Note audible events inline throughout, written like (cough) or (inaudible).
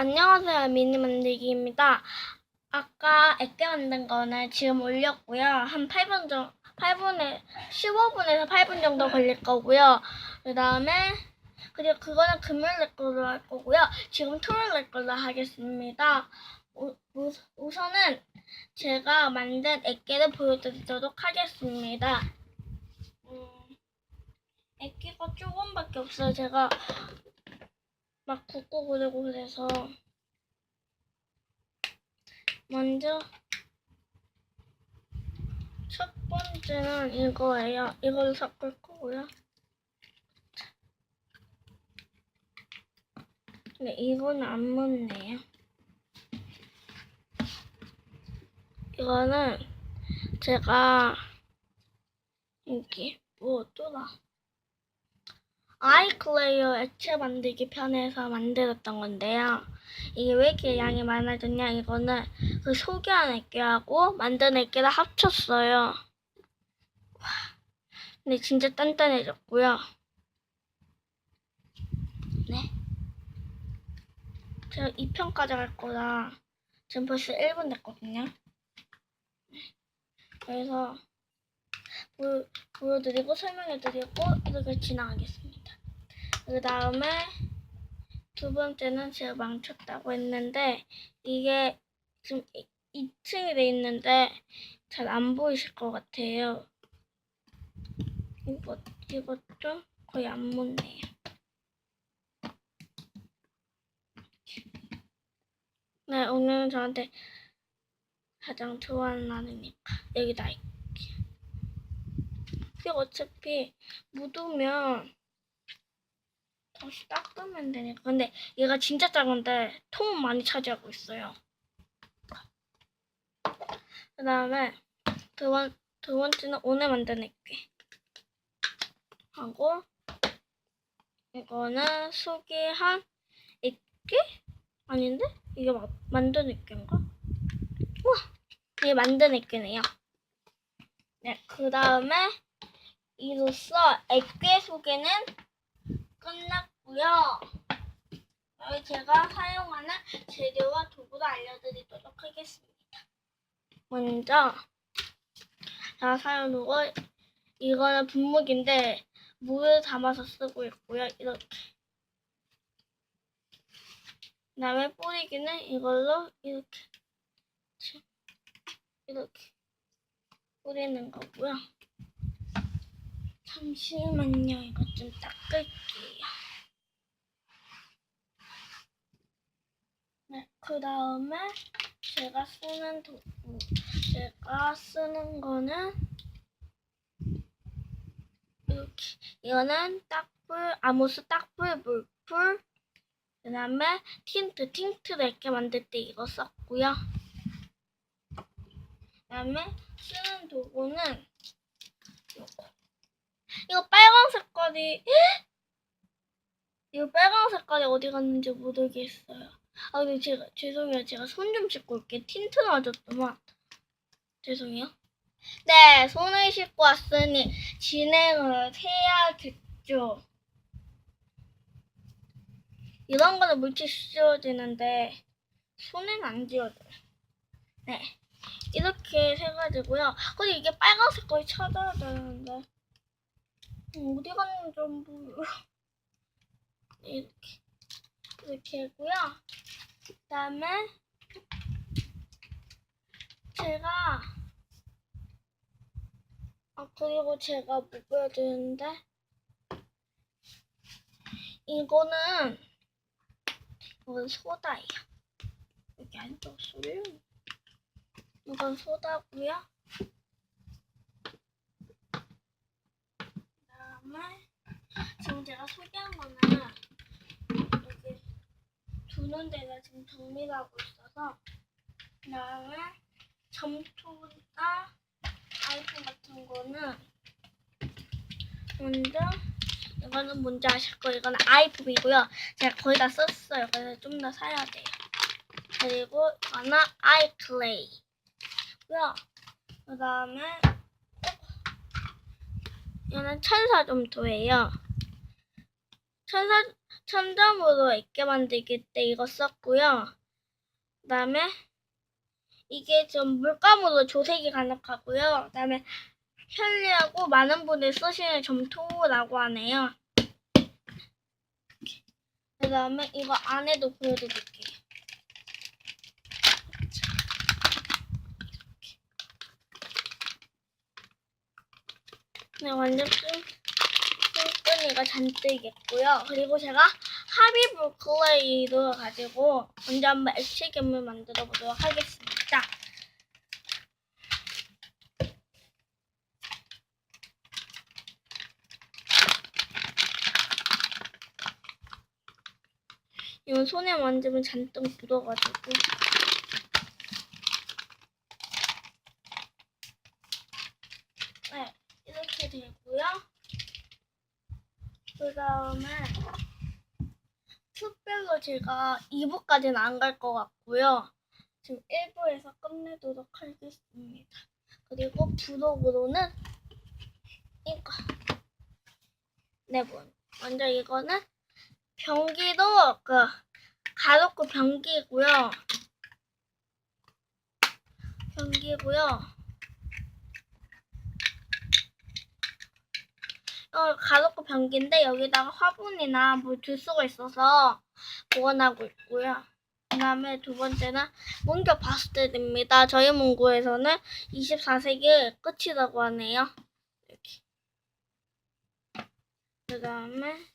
안녕하세요. 미니 만들기입니다. 아까 액게 만든 거는 지금 올렸고요. 한 8분 정도, 8분에, 15분에서 8분 정도 걸릴 거고요. 그 다음에, 그리고 그거는 금요일 날 걸로 할 거고요. 지금 토요일 날 걸로 하겠습니다. 우, 우, 우 선은 제가 만든 액게를 보여드리도록 하겠습니다. 음, 액기가 조금밖에 없어요. 제가 막 굽고 그러고 그래서 먼저 첫 번째는 이거예요. 이걸 섞을 거고요. 근데 이거는 안 묻네요. 이거는 제가 여기 뭐더라? 아이클레이어 액체 만들기 편에서 만들었던 건데요. 이게 왜 이렇게 양이 많아졌냐? 이거는 그 소개한 액계하고 만든 액계를 합쳤어요. 와, 근데 진짜 단단해졌고요. 네. 제가 2편까지 할 거라 지금 벌써 1분 됐거든요. 네. 그래서 보여, 보여드리고 설명해드리고 이렇게 지나가겠습니다. 그 다음에 두 번째는 제가 망쳤다고 했는데 이게 지금 2층이 돼 있는데 잘 안 보이실 것 같아요. 이것, 이것도 거의 안 묻네요. 네, 오늘은 저한테 가장 좋아하는 날이니까 여기다 할게요. 이게 어차피 묻으면 다시 닦으면 되니까. 근데 얘가 진짜 작은데 통은 많이 차지하고 있어요. 그 다음에 두, 번, 두 번째는 오늘 액괴. 하고 이거는 소개한 액괴? 아닌데? 이게 마, 만든 액괴인가? 우와! 이게 만든 액괴네요. 네, 그 다음에 이로써 액괴 소개는 끝났고요. 여기 제가 사용하는 재료와 도구를 알려드리도록 하겠습니다. 먼저 제가 사용하고 이거는 분무기인데 물을 담아서 쓰고 있고요. 이렇게. 그 다음에 뿌리기는 이걸로 이렇게 이렇게 뿌리는 거고요. 잠시만요. 이거 좀 닦을게요. 네, 그 다음에 제가 쓰는 도구, 제가 쓰는 거는 이렇게. 이거는 딱불, 아모스 딱불, 물풀, 그 다음에 틴트, 틴트를 이렇게 만들 때 이거 썼고요. 그 다음에 쓰는 도구는 이거. 이거 빨간 색깔이 이거 빨간 색깔이 어디 갔는지 모르겠어요. 아 근데 제가 죄송해요. 제가 손 좀 씻고 올게. 틴트 맞았더만. 죄송해요. 네, 손을 씻고 왔으니 진행을 해야겠죠. 이런 거는 물질 씌워지는데 손에는 안 지워져요. 네, 이렇게 해가지고요. 근데 이게 빨간 색깔이 찾아야 되는데. 어디 갔는지 좀 모르. (laughs) 이렇게 이렇게 하고요. 그 다음에 제가 아 그리고 제가 뭐 보여드리는데 이거는 이건 소다예요. 여기 안 적었어요. 이건 소다고요. 그다음에 지금 제가 소개한 거는 두는 데가 지금 정리를 하고 있어서 그 다음에 점토나 아이폰 같은 거는 먼저 이거는 뭔지 아실 거예요. 이거는 아이폼이고요. 제가 거의 다 썼어요. 그래서 좀 더 사야 돼요. 그리고 이거는 아이클레이고요. 그 다음에 얘는 천사 점토예요. 천사 천점으로 액게 만들기 때 이거 썼고요. 그 다음에 이게 좀 물감으로 조색이 가능하고요. 그 다음에 편리하고 많은 분들이 쓰시는 점토라고 하네요. 그 다음에 이거 안에도 보여드릴게요. 네, 완전 끈, 끈끈이가 잔뜩 있고요. 그리고 제가 하비브 클레이를 가지고 먼저 한번 액체 괴물 만들어 보도록 하겠습니다. 이건 손에 만지면 잔뜩 묻어가지고. 네, 이렇게 되고요. 그 다음에 특별로 제가 2부까지는 안 갈 것 같고요. 지금 1부에서 끝내도록 하겠습니다. 그리고 부록으로는 이거 네 번. 먼저 이거는 변기도 그 가볍고 변기고요. 변기고요. 어, 가볍고 변기인데 여기다가 화분이나 뭘둘 수가 있어서 보관하고 있고요. 그 다음에 두 번째는 문교 바스텔입니다. 저희 문구에서는 24세기 끝이라고 하네요. 이렇게. 그 다음에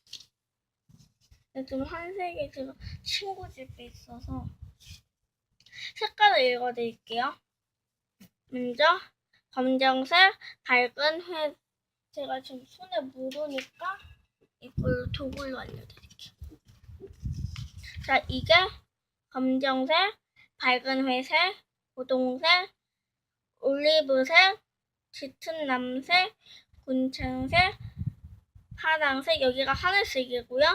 지금 한색이 지금 친구 집에 있어서 색깔을 읽어드릴게요. 먼저 검정색, 밝은 회 제가 지금 손에 묻으니까 이걸로 도구로 알려드릴게요. 자, 이게 검정색, 밝은 회색, 고동색, 올리브색, 짙은 남색, 군청색, 파랑색, 여기가 하늘색이고요.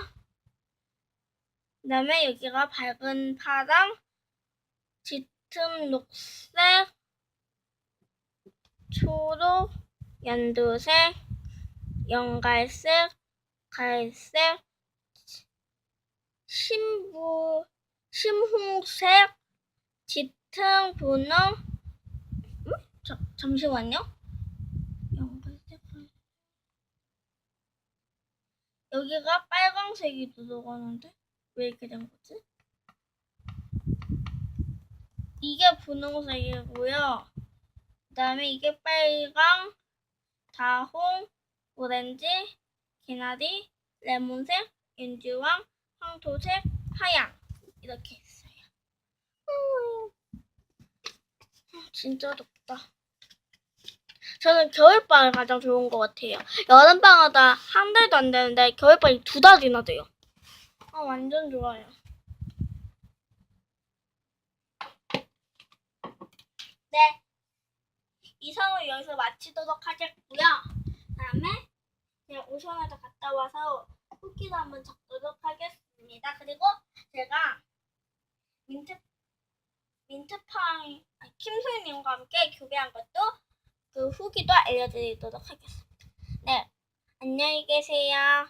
그 다음에 여기가 밝은 파랑, 짙은 녹색, 초록, 연두색, 연갈색, 갈색, 신부, 심홍색, 짙은 분홍, 음? 자, 잠시만요. 연갈색, 갈색. 여기가 빨강색이 들어가는데 왜 이렇게 된 거지? 이게 분홍색이고요. 그 다음에 이게 빨강, 다홍, 오렌지, 개나리, 레몬색, 윤주황, 황토색, 하양 이렇게 있어요. 음, 진짜 덥다. 저는 겨울방이 가장 좋은 것 같아요. 여름방마다 한 달도 안 되는데 겨울방이 두 달이나 돼요. 아, 완전 좋아요. 네. 이상을 여기서 마치도록 하겠고요. 다음에 제가 오션에도 갔다 와서 후기도 한번 적도록 하겠습니다. 그리고 제가 민트 민트팡 아니, 김소희님과 함께 교배한 것도 그 후기도 알려드리도록 하겠습니다. 네, 안녕히 계세요.